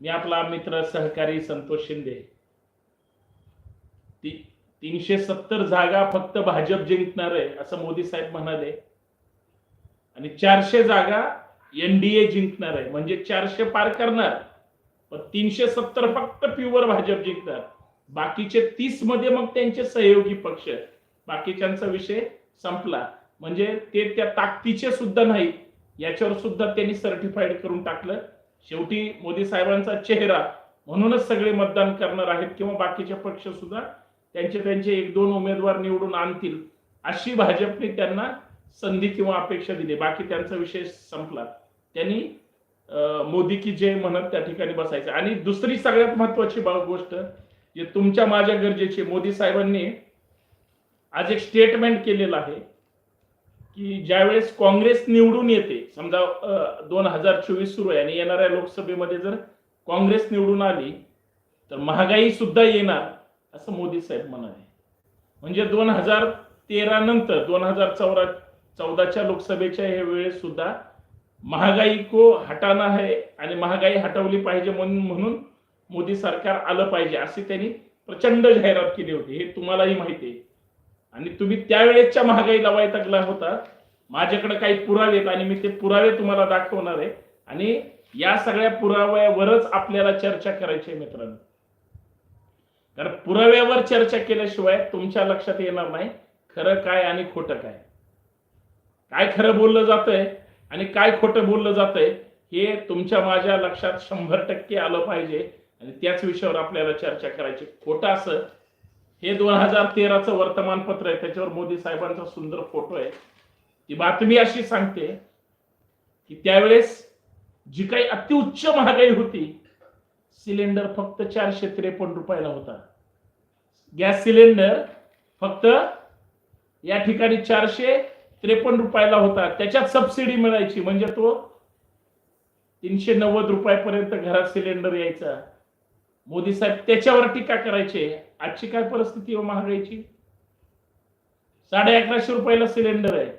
मी आपला मित्र सहकारी संतोष शिंदे. ती तीनशे सत्तर जागा फक्त भाजप जिंकणार आहे असं मोदी साहेब म्हणाले. आणि चारशे जागा एनडीए जिंकणार आहे म्हणजे चारशे पार करणार. पण तीनशे सत्तर फक्त प्युअर भाजप जिंकणार. बाकीचे तीसमध्ये मग त्यांचे सहयोगी पक्ष बाकीच्यांचा विषय संपला. म्हणजे ते त्या ताकदीचे सुद्धा नाही याच्यावर सुद्धा त्यांनी सर्टिफाईड करून टाकलं. शेवटी मोदी साहेबांचा चेहरा म्हणूनच सगळे मतदान करणार आहेत किंवा बाकीचे पक्ष सुद्धा त्यांचे त्यांचे एक दोन उमेदवार निवडून आणतील अशी भाजपने त्यांना संधी किंवा अपेक्षा दिली. बाकी त्यांचा विषय संपला. त्यांनी मोदी की जय म्हणत त्या ठिकाणी बसायचं. आणि दुसरी सगळ्यात महत्वाची गोष्ट जे तुमच्या माझ्या गरजेची मोदी साहेबांनी आज एक स्टेटमेंट केलेलं आहे. की ज्यावेळेस काँग्रेस निवडून येते समजा दोन हजार चोवीस सुरू आहे आणि येणाऱ्या लोकसभेमध्ये जर काँग्रेस निवडून आली तर महागाई सुद्धा येणार असं मोदी साहेब म्हणाले म्हणजे दोन हजार तेरा नंतर दोन हजार चौदा चौदाच्या लोकसभेच्या हे वेळेस सुद्धा महागाई को हटाना है आणि महागाई हटवली पाहिजे म्हणून म्हणून मोदी सरकार आलं पाहिजे अशी त्यांनी प्रचंड जाहिरात केली होती. हे तुम्हालाही माहिती आहे. आणि तुम्ही त्यावेळेसच्या महागाईला वैतागला होता. माझ्याकडे काही पुरावे आहेत आणि मी ते पुरावे तुम्हाला दाखवणार आहे. आणि या सगळ्या पुराव्यावरच आपल्याला चर्चा करायची आहे मित्रांनो. कारण पुराव्यावर चर्चा केल्याशिवाय तुमच्या लक्षात येणार नाही खरं काय आणि खोटं काय. काय खरं बोललं जातंय आणि काय खोटं बोललं जातंय हे तुमच्या माझ्या लक्षात शंभर टक्के आलं पाहिजे. आणि त्याच विषयावर आपल्याला चर्चा करायची. खोटं असं हे दोन हजार तेराचं वर्तमानपत्र आहे. त्याच्यावर मोदी साहेबांचा सुंदर फोटो आहे. ती बातमी अशी सांगते की त्यावेळेस जी काही अतिउच्च महागाई होती सिलेंडर फक्त चारशे त्रेपन्न रुपयाला होता. गॅस सिलेंडर फक्त या ठिकाणी चारशे त्रेपन्न रुपयाला होता. त्याच्यात सबसिडी मिळायची म्हणजे तो तीनशे नव्वद रुपयापर्यंत घरात सिलेंडर यायचा. मोदी साहेब त्याच्यावर टीका करायचे. आजची काय परिस्थिती आहे महागाईची? साडे अकराशे रुपयाला सिलेंडर आहे.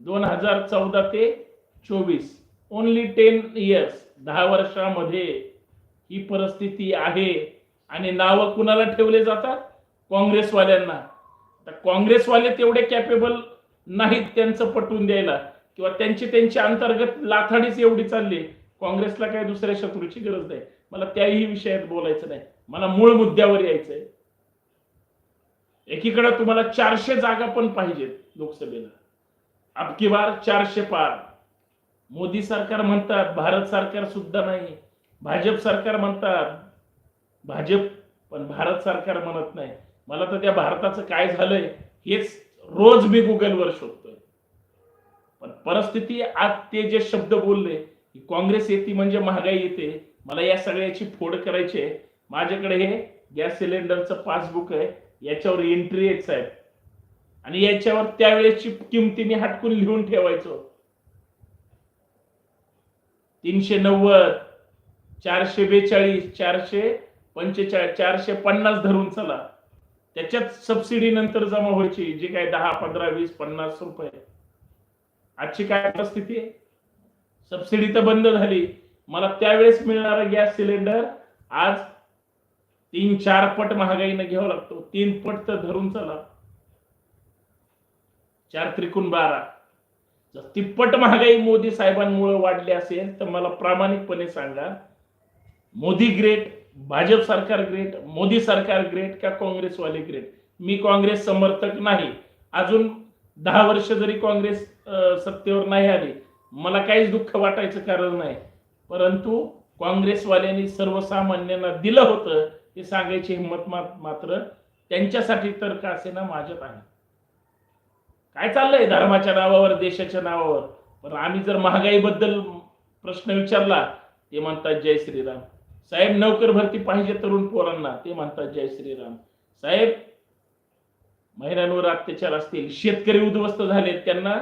दोन हजार चौदा ते चोवीस. ओनली टेन इयर्स दहा वर्षामध्ये ही परिस्थिती आहे. आणि नावं कुणाला ठेवले जातात? काँग्रेसवाल्यांना. तर काँग्रेसवाले तेवढे कॅपेबल नाहीत त्यांचं पटवून द्यायला. किंवा त्यांची त्यांची अंतर्गत लाथाडीच एवढी चालली. काँग्रेसला काय दुसऱ्या शत्रूची गरज नाही. मला त्याही विषयात बोलायचं नाही. मला मूळ मुद्द्यावर यायचंय. एकीकडे तुम्हाला चारशे जागा पण पाहिजेत लोकसभेला. अबकी बार चारशे पार. मोदी सरकार म्हणतात भारत सरकार सुद्धा नाही. भाजप सरकार म्हणतात. भाजप पण भारत सरकार म्हणत नाही. मला तर त्या भारताचं काय झालंय हेच रोज मी गुगलवर शोधतोय. पण परिस्थिती आज ते जे शब्द बोलले की काँग्रेस येते म्हणजे महागाई येते मला या सगळ्याची फोड करायची आहे. माझ्याकडे हे गॅस सिलेंडरचं पासबुक आहे. याच्यावर एंट्री आहे साहेब. आणि याच्यावर त्यावेळेसची किमती मी हटकून लिहून ठेवायचो. तीनशे नव्वद चारशे बेचाळीस चारशे पंचेचाळीस चारशे पन्नास धरून चला. त्याच्यात सबसिडी नंतर जमा व्हायची जे काय दहा पंधरा वीस पन्नास रुपये. आजची काय परिस्थिती आहे? सबसिडी तर बंद झाली. मला त्यावेळेस मिळणारा गॅस सिलेंडर आज तीन चार पट महागाईनं घ्यावा लागतो. तीन पट तर धरून चला. चार त्रिकोण बारा. जर तिप्पट महागाई मोदी साहेबांमुळे वाढली असेल तर मला प्रामाणिकपणे सांगा मोदी ग्रेट भाजप सरकार ग्रेट मोदी सरकार ग्रेट का काँग्रेसवाले ग्रेट मी काँग्रेस समर्थक नाही. अजून दहा वर्ष जरी काँग्रेस सत्तेवर नाही आली मला काहीच दुःख वाटायचं कारण नाही. परंतु काँग्रेसवाल्यांनी सर्वसामान्यांना दिलं होतं हे सांगायची हिंमत मात्र त्यांच्यासाठी तर का असेना माझ्यात आहे. काय चाललंय धर्माच्या नावावर देशाच्या नावावर? पण आम्ही जर महागाईबद्दल प्रश्न विचारला ते म्हणतात जय श्रीराम. साहेब नोकर भरती पाहिजे तरुण पोरांना ते म्हणतात जय श्रीराम. साहेब महिलांवर अत्याचार असतील शेतकरी उद्ध्वस्त झालेत त्यांना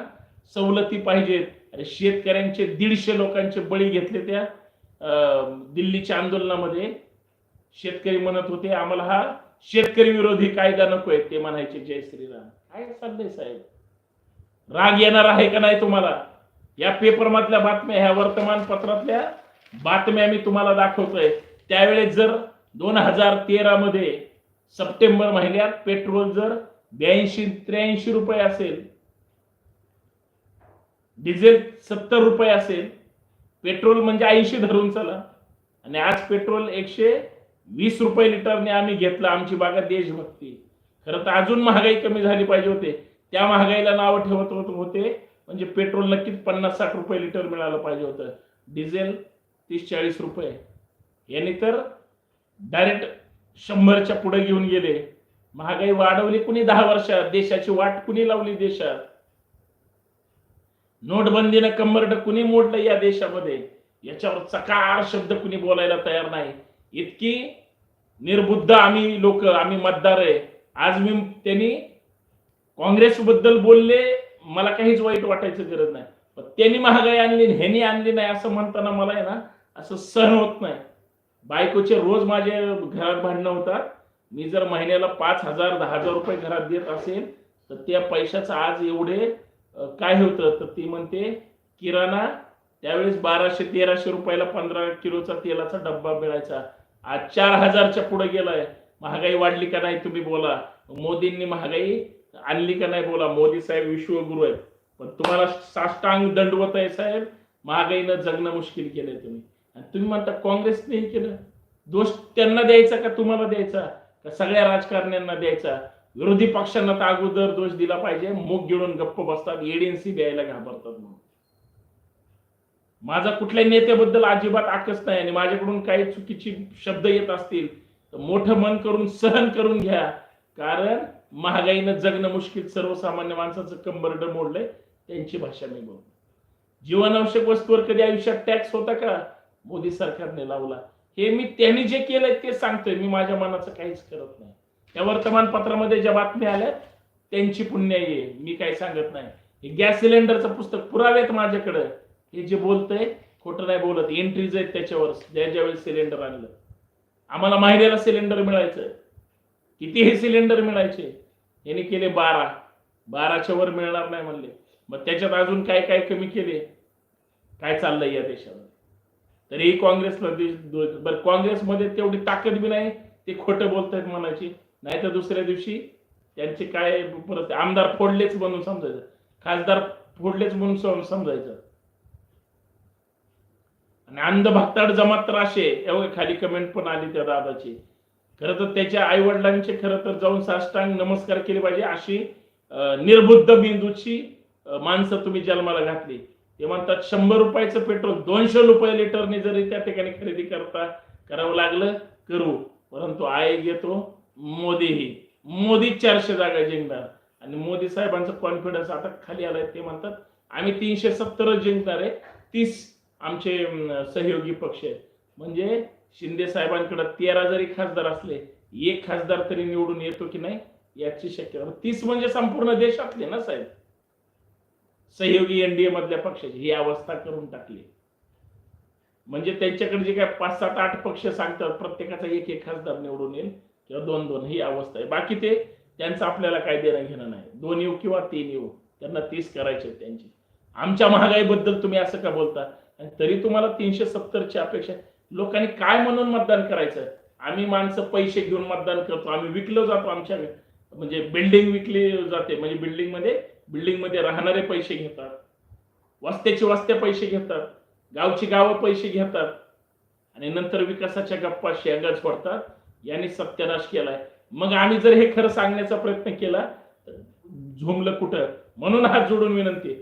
सवलती पाहिजेत. अरे शेतकऱ्यांचे दीडशे लोकांचे बळी घेतले त्या दिल्लीच्या आंदोलनामध्ये. शेतकरी म्हणत होते आम्हाला हा शेतकरी विरोधी कायदा नकोय ते म्हणायचे जय श्रीराम. काय चाललंय साहेब राग येणार आहे का नाही तुम्हाला? या पेपर मधल्या बातम्या ह्या वर्तमानपत्रातल्या बातम्या मी तुम्हाला दाखवतोय. त्यावेळेस जर दोन हजार तेरा मध्ये सप्टेंबर महिन्यात पेट्रोल जर ब्याऐंशी त्र्याऐंशी रुपये असेल डिझेल सत्तर रुपये असेल. पेट्रोल म्हणजे ऐंशी धरून चला. आणि आज पेट्रोल एकशे वीस रुपये लिटरने आम्ही घेतलं आमची बागा देशभक्ती. खरं तर अजून महागाई कमी झाली पाहिजे होते. त्या महागाईला नावं ठेवत होत होते. म्हणजे पेट्रोल नक्कीच पन्नास साठ रुपये लिटर मिळालं पाहिजे होतं. डिझेल तीस चाळीस रुपये. यांनी तर डायरेक्ट शंभरच्या पुढे घेऊन गेले. महागाई वाढवली कुणी दहा वर्षात? देशाची वाट कुणी लावली देशात? नोटबंदीनं कंबरट कुणी मोडलं या देशामध्ये. याच्यावर चकार शब्द कुणी बोलायला तयार नाही. इतकी निर्बुद्ध आम्ही लोक आम्ही मतदार आहे. आज मी त्यांनी काँग्रेस बद्दल बोलले मला काहीच वाईट वाटायचं गरज नाही. पण त्यांनी महागाई आणली ह्यानी ह्यांनी आणली नाही असं म्हणताना मला आहे ना असं सहन होत नाही. बायकोचे रोज माझे घरात भांडणं होतात. मी जर महिन्याला पाच हजार दहा हजार रुपये घरात देत असेल तर त्या पैशाचं आज एवढे काय होतं? तर ती म्हणते किराणा त्यावेळेस बाराशे तेराशे रुपयाला पंधरा किलोचा तेलाचा डब्बा मिळायचा. आज चार हजारच्या पुढे गेलाय. महागाई वाढली का नाही तुम्ही बोला. मोदींनी महागाई आणली का नाही बोला. मोदी साहेब विश्वगुरु आहेत. पण तुम्हाला साष्टांग दंडवत आहे साहेब. महागाईनं जगणं मुश्किल केलंय तुम्ही. आणि तुम्ही म्हणता काँग्रेसने केलं. दोष त्यांना द्यायचा का तुम्हाला द्यायचा? का सगळ्या राजकारण्यांना द्यायचा? विरोधी पक्षांना तर अगोदर दोष दिला पाहिजे. मुख गिळून गप्प बसतात. एडीएनसी द्यायला घाबरतात म्हणून. माझा कुठल्या नेत्याबद्दल अजिबात आकस नाही आणि माझ्याकडून काही चुकीची शब्द येत असतील तर मोठं मन करून सहन करून घ्या. कारण महागाईनं जगणं मुश्किल. सर्वसामान्य माणसाचं कंबरड मोडलंय. त्यांची भाषा मी बोल जीवनावश्यक वस्तूवर कधी आयुष्यात टॅक्स होता का? मोदी सरकारने लावला. हे मी त्यांनी जे केलंय ते सांगतोय. मी माझ्या मनाचं काहीच करत नाही. त्या वर्तमानपत्रामध्ये ज्या बातम्या आल्या त्यांची पुण्य आहे. मी काही सांगत नाही. हे गॅस सिलेंडरचं पुस्तक पुरावेत माझ्याकडं. हे जे बोलतंय खोटं नाही बोलत. एंट्रीज आहेत त्याच्यावर. ज्या ज्यावेळेस सिलेंडर आणलं. आम्हाला महिन्याला सिलेंडर मिळायचं. किती हे सिलेंडर मिळायचे. यांनी केले बारा. बाराच्या वर मिळणार नाही म्हणले. मग त्याच्यात अजून काय काय कमी केले? काय चाललंय या देशामध्ये तरीही काँग्रेसला बरं काँग्रेसमध्ये तेवढी ताकद बी नाही. ते खोटं बोलतायत म्हणायची. नाही तर दुसऱ्या दिवशी त्यांचे काय परत आमदार फोडलेच म्हणून समजायचं. खासदार फोडलेच म्हणून समजायचं. आणि अंधभक्ताड जमात तर असे एवढे खाली कमेंट पण आली त्या दादाची. खरं तर त्याच्या आई वडिलांचे खरं तर जाऊन साष्टांग नमस्कार केले पाहिजे अशी निर्बुद्ध बिंदूची माणसं तुम्ही जन्माला घातली. ते म्हणतात शंभर रुपयाचं पेट्रोल दोनशे रुपये लिटरने जरी त्या ठिकाणी खरेदी करता करावं लागलं करू. परंतु आय घेतो मोदीही. मोदी चारशे जागा जिंकणार. आणि मोदी साहेबांचा कॉन्फिडन्स आता खाली आलाय ते म्हणतात आम्ही तीनशे सत्तरच जिंकणार आहे. तीस आमचे सहयोगी पक्ष आहेत. म्हणजे शिंदे साहेबांकडे तेरा जरी खासदार असले एक खासदार तरी निवडून येतो की नाही याची शक्यता. तीस म्हणजे संपूर्ण देशातले ना साहेब? सहयोगी एनडीए मधल्या पक्षाची. ही अवस्था करून टाकली. म्हणजे त्यांच्याकडे जे काय पाच सात आठ पक्ष सांगतात प्रत्येकाचा एक एक खासदार निवडून येईल. किंवा दोन दोन ही अवस्था आहे. बाकी ते त्यांचं आपल्याला काय देणं घेणं नाही. दोन येऊ किंवा तीन येऊ त्यांना तीस करायचे त्यांची. आमच्या महागाईबद्दल तुम्ही असं का बोलता? आणि तरी तुम्हाला तीनशे सत्तरची अपेक्षा लोकांनी काय म्हणून मतदान करायचं आम्ही माणसं पैसे घेऊन मतदान करतो. आम्ही विकलो जातो आमच्या म्हणजे बिल्डिंग विकली जाते. म्हणजे बिल्डिंगमध्ये बिल्डिंगमध्ये राहणारे पैसे घेतात. वस्त्याचे वस्त्या पैसे घेतात. गावची गावं पैसे घेतात. आणि नंतर विकासाच्या गप्पा शेंगाच पडतात यांनी सत्यानाश केलाय. मग आम्ही जर हे खरं सांगण्याचा प्रयत्न केला झोमलं कुठं? म्हणून हात जोडून विनंती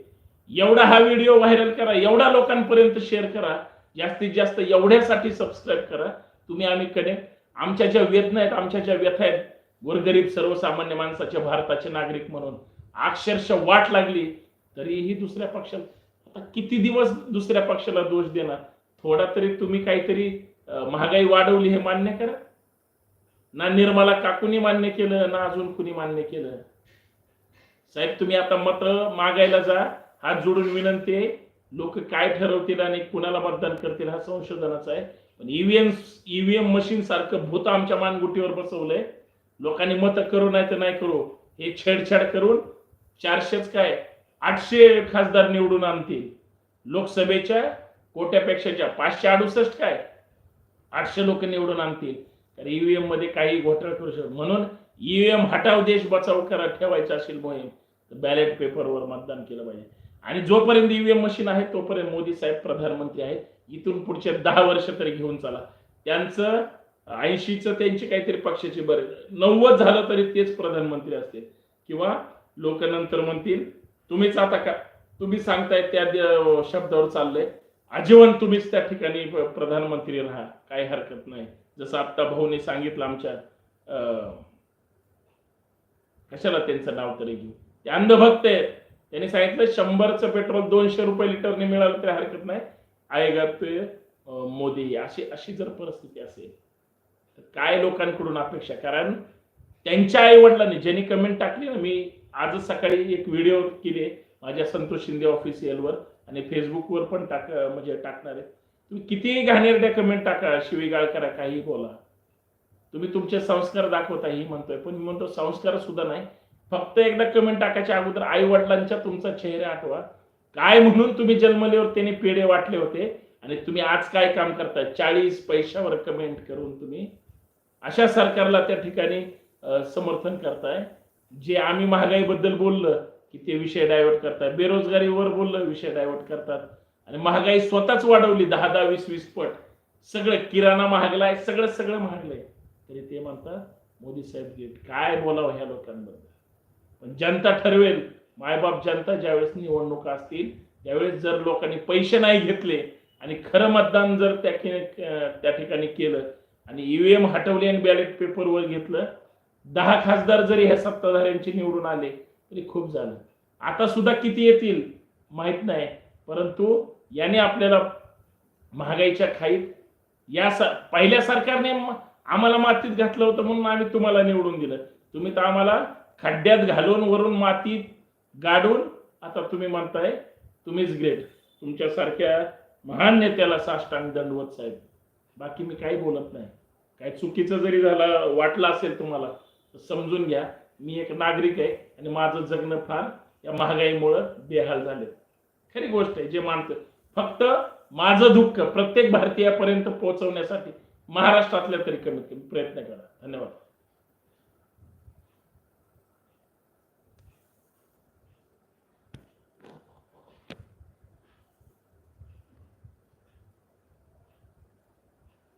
एवढा हा व्हिडिओ व्हायरल करा एवढा लोकांपर्यंत शेअर करा जास्तीत जास्त एवढ्यासाठी सबस्क्राईब करा. तुम्ही आम्ही कनेक्ट. आमच्या ज्या वेदना आहेत आमच्या ज्या व्यथा आहेत गोरगरीब सर्वसामान्य माणसाचे भारताचे नागरिक म्हणून अक्षरशः वाट लागली तरीही दुसऱ्या पक्षाला आता किती दिवस दुसऱ्या पक्षाला दोष देणार? थोडा तरी तुम्ही काहीतरी महागाई वाढवली हे मान्य करा. ना निर्मला काकूनी मान्य केलं ना अजून कुणी मान्य केलं. साहेब तुम्ही आता मत मागायला जा हात जोडून विनंती आहे. लोक काय ठरवतील आणि कुणाला मतदान करतील हा संशोधनाचा आहे. पण ईव्हीएम ईव्हीएम मशीन सारखं भूत आमच्या मानगुटीवर बसवलंय. लोकांनी मत करू नाही तर नाही करू. हे छेडछाड करून चारशेच काय आठशे खासदार निवडून आणतील. लोकसभेच्या कोट्यापेक्षाच्या पाचशे अडुसष्ट काय आठशे लोक निवडून आणतील. तर ईव्हीएममध्ये काही घोटाळा करू शकतो म्हणून ईव्हीएम हटाव देश बचाव करा ठेवायचा असेल मोहीम तर बॅलेट पेपरवर मतदान केलं पाहिजे. आणि जोपर्यंत ईव्हीएम मशीन आहे तोपर्यंत मोदी साहेब प्रधानमंत्री आहेत. इथून पुढचे दहा वर्ष तरी घेऊन चला. त्यांचं ऐंशीचं त्यांची काहीतरी पक्षाची बरे नव्वद झालं तरी तेच प्रधानमंत्री असतील. किंवा लोक नंतर म्हणतील तुम्हीच आता का तुम्ही सांगताय त्या शब्दावर चाललंय. आजीवन तुम्हीच त्या ठिकाणी प्रधानमंत्री राहा काही हरकत नाही. जसं आत्ता भाऊने सांगितलं आमच्या कशाला त्यांचं नाव तरी घेऊ? ते अंधभक्त आहेत. त्यांनी सांगितलं शंभरचं पेट्रोल दोनशे रुपये लिटरने मिळालं तरी हरकत नाही. आएगा ते मोदी अशी अशी जर परिस्थिती असेल तर काय लोकांकडून अपेक्षा? कारण त्यांच्या आई वडिलांनी ज्यांनी कमेंट टाकली ना मी आजच सकाळी एक व्हिडिओ केली माझ्या संतोष शिंदे ऑफिशियलवर आणि फेसबुकवर पण टाक म्हणजे टाकणार आहे. तुम्ही कितीही घाणेरड्या कमेंट टाका शिवीगाळ करा काही बोला. तुम्ही तुमचे संस्कार दाखवता ही म्हणतोय. पण मी म्हणतो संस्कार सुद्धा नाही. फक्त एकदा कमेंट टाकायच्या अगोदर आई वडिलांच्या तुमचा चेहरा आठवा. काय म्हणून तुम्ही जन्मलेवर त्यांनी पेढे वाटले होते आणि तुम्ही आज काय काम करताय? चाळीस पैशावर कमेंट करून तुम्ही अशा सरकारला त्या ठिकाणी समर्थन करताय. जे आम्ही महागाईबद्दल बोललं की ते विषय डायव्हर्ट करताय. बेरोजगारीवर बोललं विषय डायव्हर्ट करतात. आणि महागाई स्वतःच वाढवली दहा दहा वीस वीस पट. सगळं किराणा महागलाय सगळं सगळं महागलंय. तरी ते म्हणतात मोदी साहेब गेट काय बोलावं ह्या लोकांबद्दल? पण जनता ठरवेल. मायबाप जनता ज्यावेळेस निवडणुका असतील त्यावेळेस जर लोकांनी पैसे नाही घेतले आणि खरं मतदान जर त्या त्या ठिकाणी केलं आणि ईव्हीएम हटवले आणि बॅलेट पेपरवर घेतलं दहा खासदार जरी ह्या सत्ताधाऱ्यांचे निवडून आले तरी खूप झालं. आता सुद्धा किती येतील? माहीत नाही. परंतु याने आपल्याला महागाईच्या खाईत या पहिल्या सरकारने आम्हाला मातीत घातलं होतं म्हणून आम्ही तुम्हाला निवडून दिलं. तुम्ही तर आम्हाला खड्ड्यात घालून वरून मातीत गाडून आता तुम्ही म्हणताय तुम्हीच ग्रेट तुमच्यासारख्या महान नेत्याला साष्टांग दंडवत साहेब. बाकी मी काही बोलत नाही. काय चुकीचं जरी झालं वाटलं असेल तुम्हाला तर समजून घ्या. मी एक नागरिक आहे आणि माझं जगणं फार या महागाईमुळं बेहाल झाले खरी गोष्ट आहे जे मानतं फक्त माझं दुःख प्रत्येक भारतीयापर्यंत पोहोचवण्यासाठी महाराष्ट्रातल्या तरी कमीत कमी प्रयत्न करा. धन्यवाद.